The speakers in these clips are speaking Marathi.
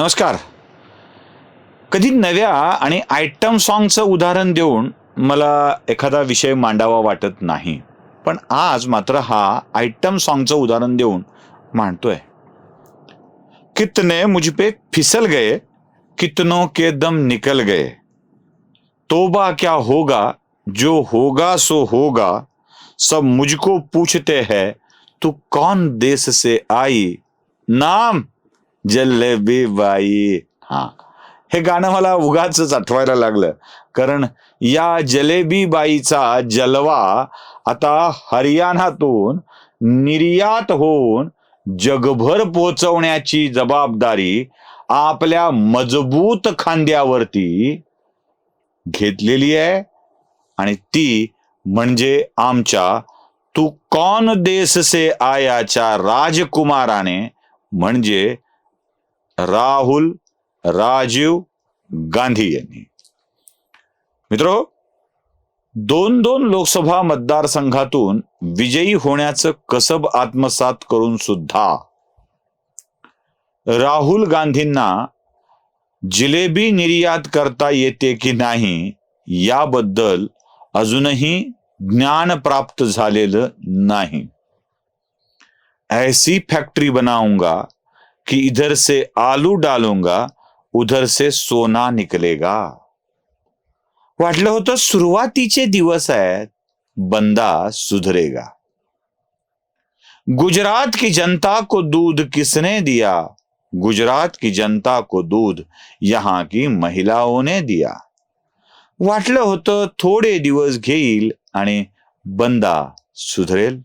नमस्कार. कधी नव्या आणि आयटम सॉन्गचं उदाहरण देऊन मला एखादा विषय मांडावा वाटत नाही पण आज मात्र हा आयटम सॉन्गचं उदाहरण देऊन मांडतोय. कितने मुझ पे फिसल गए कितनों के दम निकल गए. तोबा क्या होगा जो होगा सो होगा सब मुझको पूछते हैं तू कौन देश से आई? नाम जलेबी बाई. हा. हे गाणं मला उगाच आठवायला लागलं. कारण या जलेबी बाईचा जलवा आता हरियाणातून निर्यात होऊन जगभर पोचवण्याची जबाबदारी आपल्या मजबूत खांद्यावरती घेतलेली आहे. आणि ती म्हणजे आमच्या तू कौन देश से आयाच्या राजकुमाराने म्हणजे राहुल राजीव गांधी यांनी. मित्र दोन दोन लोकसभा मतदारसंघातून विजयी होण्याचं कसब आत्मसात करून सुद्धा राहुल गांधींना जिलेबी निर्यात करता येते की नाही याबद्दल अजूनही ज्ञान प्राप्त झालेलं नाही. ऐसी फॅक्टरी बनाऊंगा कि इधर से आलू डालूंगा उधर से सोना निकलेगा। वाटलं होतं सुरुवातीचे दिवस आहेत बंदा सुधरेगा। गुजरात की जनता को दूध किसने दिया? गुजरात की जनता को दूध यहां की महिलाओं ने दिया। वाटलं होतं थोडे दिवस घेईल आणि बंदा सुधरेल।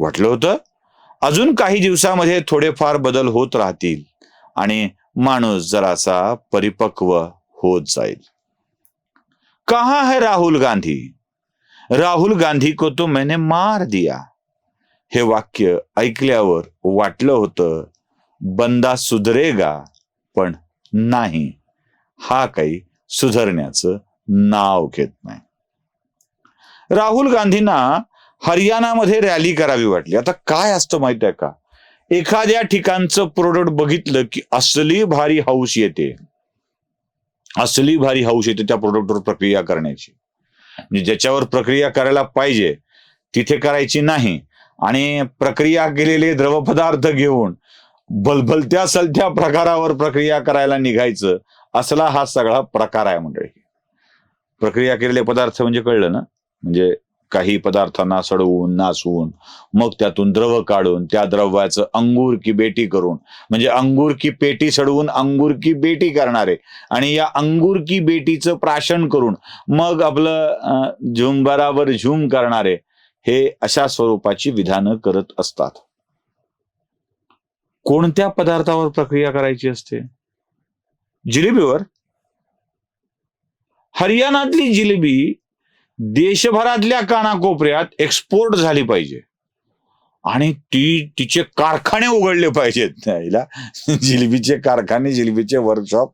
वाटलं होतं अजून काही दिवसामध्ये थोडेफार बदल होत राहतील आणि माणूस जरासा परिपक्व होत जाईल. कहा है राहुल गांधी? राहुल गांधी को तो मैंने मार दिया. हे वाक्य ऐकल्यावर वाटलं होतं बंदा सुधरेगा पण नाही. हा काही सुधारण्याचं नाव घेत नाही. राहुल गांधींना हरियाणामध्ये रॅली करावी वाटली. आता काय असतं माहीत आहे का? एखाद्या ठिकाणचं प्रोडक्ट बघितलं की असली भारी हाऊस येते. असली भारी हाऊस येते त्या प्रोडक्टवर प्रक्रिया करण्याची. म्हणजे ज्याच्यावर प्रक्रिया करायला पाहिजे तिथे करायची नाही. आणि प्रक्रिया केलेले द्रवपदार्थ घेऊन भलभलत्या सलत्या प्रकारावर प्रक्रिया करायला निघायचं असला हा सगळा प्रकार आहे मंडळी. प्रक्रिया केलेले पदार्थ म्हणजे कळलं ना? म्हणजे काही पदार्थांना सडवून नासून मग त्यातून द्रव काढून त्या द्रव्याचं अंगूर की बेटी करून. म्हणजे अंगूर की पेटी सडवून अंगूर की बेटी करणारे. आणि या अंगूर की बेटीचं प्राशन करून मग आपलं झुंबरावर झुम करणारे हे अशा स्वरूपाची विधानं करत असतात. कोणत्या पदार्थावर प्रक्रिया करायची असते? जिलेबीवर? हरियाणातली जिलेबी देशभरातल्या कानाकोपऱ्यात एक्सपोर्ट झाली पाहिजे. आणि ती तिचे कारखाने उघडले पाहिजेत. त्याला जिलेबीचे कारखाने जिलेबीचे वर्कशॉप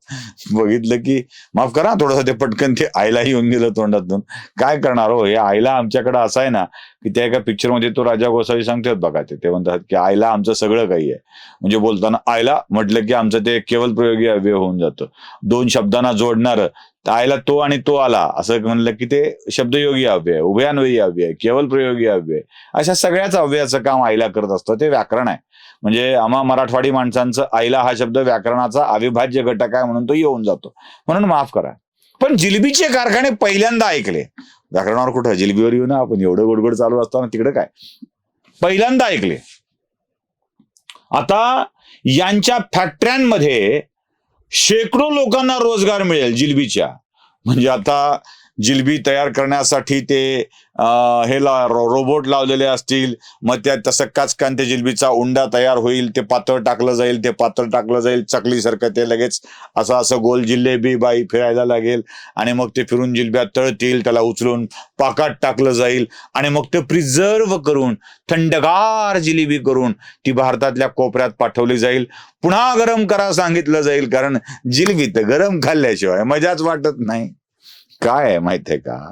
बघितलं की माफ करा थोडंसं ते पटकन ते आईला येऊन गेलं तोंडातून. काय करणार हो? हे आईला आमच्याकडे असं आहे ना की त्या एका पिक्चरमध्ये तो राजा गोसावी सांगतात बघा ते. म्हणतात की आईला आमचं सगळं काही आहे. म्हणजे बोलताना आईला म्हटलं की आमचं ते केवळ प्रयोगी अव्यय होऊन जातं. दोन शब्दांना जोडणार आईला तो आणि तो आला. असं म्हणलं की ते शब्दयोगी अव्यय उभयान्वयी अव्यय केवल प्रयोगी अव्यय अशा सगळ्याच अव्ययाचं काम आईला करत असतं. ते व्याकरण आहे. म्हणजे आम्हा मराठवाडी माणसांचं आईला हा शब्द व्याकरणाचा अविभाज्य घटक आहे म्हणून तो येऊन जातो. म्हणून माफ करा. पण जिलबीचे कारखाने पहिल्यांदा ऐकले. व्याकरणावर कुठं? जिलबीवर येऊ ना आपण. एवढं गोडगोड चालू असताना तिकडे काय? पहिल्यांदा ऐकले. आता यांच्या फॅक्टऱ्यांमध्ये शेकडो लोकांना रोजगार मिळेल जिलबीच्या. म्हणजे आता जिलबी तयार करण्यासाठी ते हे ला रोबोट लावलेले असतील. मग त्या तसं काचकान ते जिलबीचा उंडा तयार होईल ते पातळ टाकलं जाईल ते पातळ टाकलं जाईल चकलीसारखं ते लगेच असं असं गोल जिलेबी बाई फिरायला लागेल. आणि मग ते फिरून जिलब्या तळतील त्याला उचलून पाकात टाकलं जाईल. आणि मग ते प्रिझर्व करून थंडगार जिलेबी करून ती भारतातल्या कोपऱ्यात पाठवली जाईल. पुन्हा गरम करा सांगितलं जाईल कारण जिलबी तर गरम खाल्ल्याशिवाय मजाच वाटत नाही. काय आहे माहितीये का?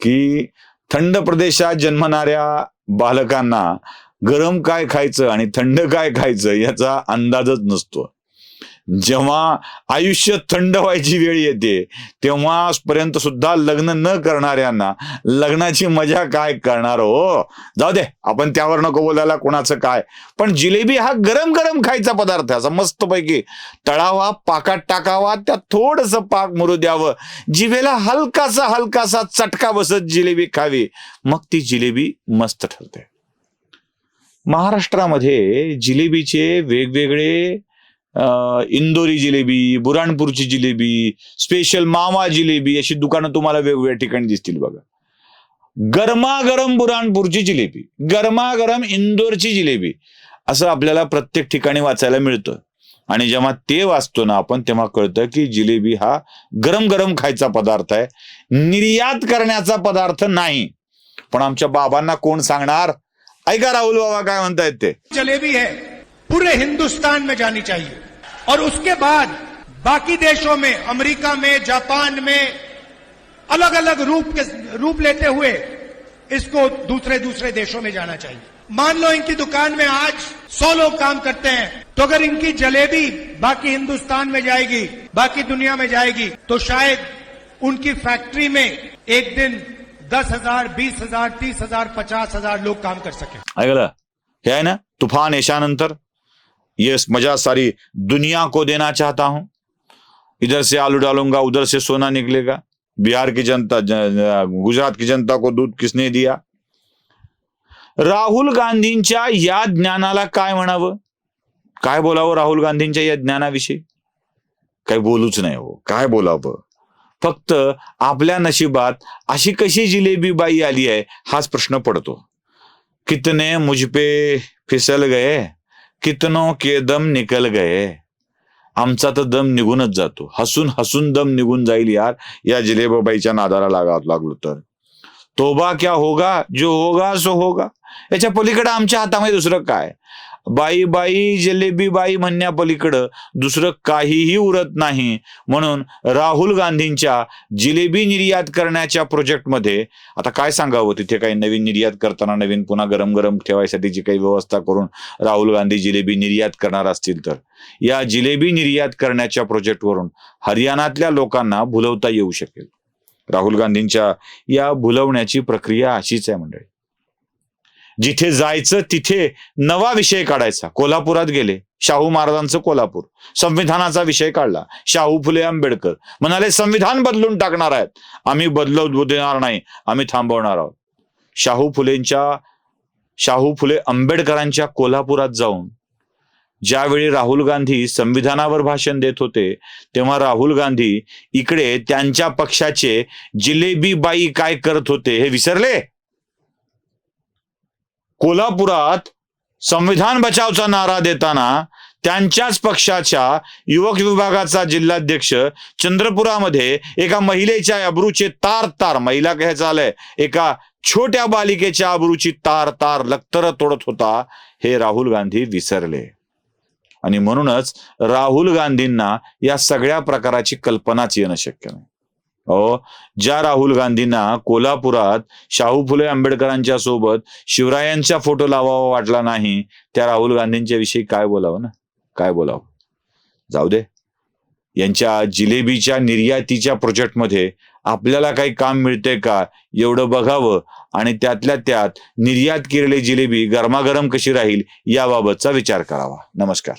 की थंड प्रदेशात जन्मणाऱ्या बालकांना गरम काय खायचं आणि थंड काय खायचं याचा अंदाजच नसतो. जेव्हा आयुष्य थंड व्हायची वेळ येते तेव्हा पर्यंत सुद्धा लग्न न करणाऱ्यांना लग्नाची मजा काय करणार हो? जाऊ दे आपण त्यावर नको बोलायला कोणाचं काय. पण जिलेबी हा गरम गरम खायचा पदार्थ आहे असा मस्तपैकी तळावा पाकात टाकावा त्यात थोडस पाक मुरू द्यावं. जिभेला हलकासा हलकासा चटका बसत जिलेबी खावी. मग ती जिलेबी मस्त ठरते. महाराष्ट्रामध्ये जिलेबीचे वेगवेगळे इंदोरी जिलेबी बुराणपूरची जिलेबी स्पेशल मावा जिलेबी अशी दुकानं तुम्हाला वेगवेगळ्या ठिकाणी दिसतील बघा. गरमागरम बुराणपूरची जिलेबी गरमागरम इंदोरची जिलेबी असं आपल्याला प्रत्येक ठिकाणी वाचायला मिळतं. आणि जेव्हा ते वाचतो ना आपण तेव्हा कळतं की जिलेबी हा गरम गरम खायचा पदार्थ आहे. निर्यात करण्याचा पदार्थ नाही. पण आमच्या बाबांना कोण सांगणार? ऐका राहुल बाबा काय म्हणतायत ते? जलेबी है पूरे हिंदुस्तान में जानी चाहिए। और उसके बाद बाकी देशों में, अमेरिका में, जापान में अलग अलग रूप के, रूप लेते हुए इसको दूसरे दूसरे देशों में जाना चाहिए। मान लो इनकी दुकान में आज सौ लोग काम करते हैं तो अगर इनकी जलेबी बाकी हिंदुस्तान में जाएगी, बाकी दुनिया में जाएगी तो शायद उनकी फैक्ट्री में एक दिन दस हज़ार, बीस हज़ार, तीस हज़ार, पचास हज़ार लोग काम कर सके। ऐकलं हे आहे ना? तूफ़ान ऐशानंतर ये मजा सारी दुनिया को देना चाहता हूं। इधर से आलू डालूंगा उधर से सोना निकलेगा। बिहार की जनता गुजरात की जनता को दूध किसने दिया? राहुल गांधींच्या या ज्ञानाला काय म्हणावं? काय बोलावं राहुल गांधींच्या या ज्ञानाविषयी? काही बोलूच नाही हो काय बोलावं? फक्त आपल्या नशिबात अशी कशी जिलेबी बाई आली आहे हाच प्रश्न पडतो. कितने मुझ पे फिसल गए? कितनो के दम निकल गए। आमचा तर दम निघूनच जातो। हसून हसून दम निघून जाईल यार. या जिलेबाबाईच्या नादाला लागा लागलो तर. तोबा क्या होगा? जो होगा सो होगा. याच्या पलीकडे आमच्या हातामध्ये दुसरं काय? बाई बाई जलेबी बाई म्हणण्यापलीकडं दुसरं काहीही उरत नाही. म्हणून राहुल गांधींच्या जिलेबी निर्यात करण्याच्या प्रोजेक्टमध्ये आता काय सांगावं तिथे काही नवीन निर्यात करताना नवीन पुन्हा गरम गरम ठेवायसाठी जी काही व्यवस्था करून राहुल गांधी जिलेबी निर्यात करणार असतील तर. या जिलेबी निर्यात करण्याच्या प्रोजेक्टवरून हरियाणातल्या लोकांना भुलवता येऊ शकेल. राहुल गांधींच्या या भुलवण्याची प्रक्रिया अशीच आहे मंडळी. जिथे जायचं तिथे नवा विषय काढायचा. कोल्हापुरात गेले. शाहू महाराजांचं कोल्हापूर. संविधानाचा विषय काढला. शाहू फुले आंबेडकर. म्हणाले संविधान बदलून टाकणार आहेत. आम्ही बदलवू देणार नाही. आम्ही थांबवणार आहोत. शाहू फुलेंच्या शाहू फुले आंबेडकरांच्या कोल्हापुरात जाऊन ज्यावेळी राहुल गांधी संविधानावर भाषण देत होते तेव्हा राहुल गांधी इकडे त्यांच्या पक्षाचे जिलेबी बाई काय करत होते हे विसरले? कोल्हापुरात संविधान बचावचा नारा देताना त्यांच्याच पक्षाच्या युवक विभागाचा जिल्हाध्यक्ष चंद्रपुरामध्ये एका महिलेच्या अब्रूचे तार तार महिला घ्यायचं आलंय एका छोट्या बालिकेच्या अब्रूची तार तार लक्तर तोडत होता हे राहुल गांधी विसरले. आणि म्हणूनच राहुल गांधींना या सगळ्या प्रकाराची कल्पनाच येणं शक्य नाही. हो? ज्या राहुल गांधींना कोल्हापुरात शाहू फुले आंबेडकरांच्या सोबत शिवरायांचा फोटो लावावा वाटला नाही त्या राहुल गांधींच्या विषयी काय बोलावं ना? काय बोलावं? जाऊ दे. यांच्या जिलेबीच्या निर्यातीच्या प्रोजेक्टमध्ये आपल्याला काही काम मिळते का? एवढं बघावं आणि त्यातल्या त्यात निर्यात केलेली जिलेबी गरमागरम कशी राहील याबाबतचा विचार करावा. नमस्कार.